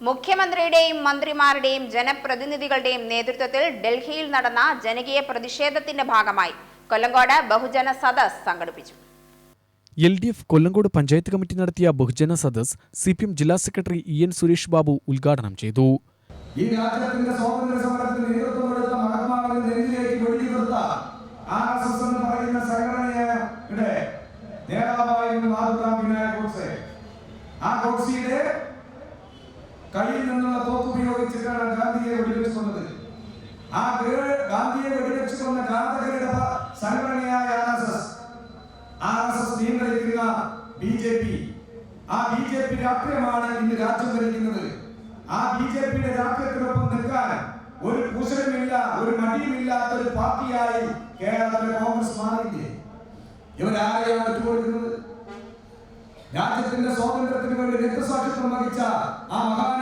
മുഖ്യമന്ത്രിയുടെയും മന്ത്രിമാരുടെയും ജനപ്രതിനിധികളുടെയും നേതൃത്വത്തിൽ ഡൽഹിയിൽ നടന്ന ജനകീയ പ്രതിഷേധത്തിന്റെ ഭാഗമായി കൊല്ലങ്കോട് ബഹുജന സദസ് സംഘടിപ്പിച്ചു. L D F Kollengode panchayat committee നടത്തിയ ബഹുജന സദസ് സി പി എം ജില്ലാ secretary E N Suresh Babu ഉദ്ഘാടനം ചെയ്തു. ഈ രാജ്യത്തിന്റെ സ്വാതന്ത്ര്യ സമരത്തിന് നേതൃത്വം കൊടുത്ത മഹാത്മാവിന്റെ നെഞ്ചിലേക്ക് വെടിയുതിർത്ത ആർ എസ് എസ് എന്ന് പറയുന്ന സംഘടനയുടെ നേതാവായിരുന്നു നാഥുറാം വിനായക് ഗോഡ്സെ. ആ ഗോഡ്സെയുടെ കയ്യിൽ നിന്നുള്ള തോക്ക് ഉപയോഗിച്ചിട്ടാണ് ഗാന്ധിയെ വെടിവെച്ച് കൊന്നത് ആ ഗാന്ധിയെ വെടിവെച്ച് കൊന്ന സംഘടനയായ R S S. R S S നിയന്ത്രിക്കുന്ന ബി ജെ പി. ആ ബി ജെ പി രാഷ്ട്രീയമാണ് ഇന്ന് രാജ്യം ഭരിക്കുന്നത്. ആ ബി ജെ പിയുടെ രാഷ്ട്രീയത്തിനൊപ്പം നിൽക്കാൻ ഒരു കുശലമില്ല ഒരു മടിയുമില്ലാത്ത ഒരു പാർട്ടിയായി കേരളത്തിലെ കോൺഗ്രസ് മാറിയില്ലേ? ഇവരാരെയാണ് ഒറ്റുകൊടുക്കുന്നത് രാജ്യത്തിന്റെ സ്വാതന്ത്ര്യത്തിന് വേണ്ടി രക്തസാക്ഷിത്വം വഹിച്ച ആ രക്തസാക്ഷ്യത്തെ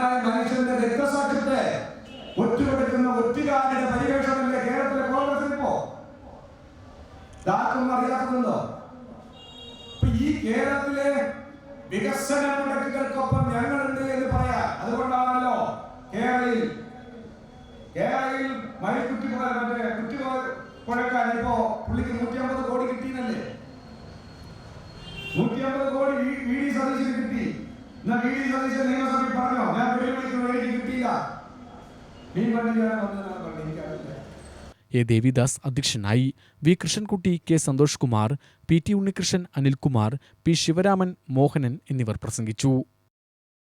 ഒറ്റുകൊടുക്കുന്ന ഒറ്റുകാരുടെ പരിവേഷമല്ലേ കേരളത്തിലെ കോൺഗ്രസ് ഇപ്പോ? ഇതാർക്കും അറിയാത്തതുണ്ടോ? ഈ കേരളത്തിലെ വികസന മുടക്കുകൾക്കൊപ്പം ഞങ്ങളുണ്ട് എന്ന് പറയാം അതുകൊണ്ടാണല്ലോ കേരളയിൽ കേരളയിൽ മഴക്കുറ്റി മറ്റേ കുറ്റി കുഴക്കാൻ ഇപ്പോ പുള്ളിക്ക് നൂറ്റി അമ്പത് കോടി കിട്ടിയെന്നല്ലേ? നൂറ്റി അമ്പത് കോടി വി ഡി സതീശന് കിട്ടി. എന്നാ വി ഡി സതീശൻ നിയമസഭയിൽ പറഞ്ഞോ? ഞാൻ വെല്ലുവിളിക്കുന്നു എനിക്ക് കിട്ടിയില്ല. എ ദേവിദാസ് അധ്യക്ഷനായി V Krishnankutty K Santhosh Kumar P T Unnikrishnan Anilkumar P Sivaraman Mohanan എന്നിവർ പ്രസംഗിച്ചു.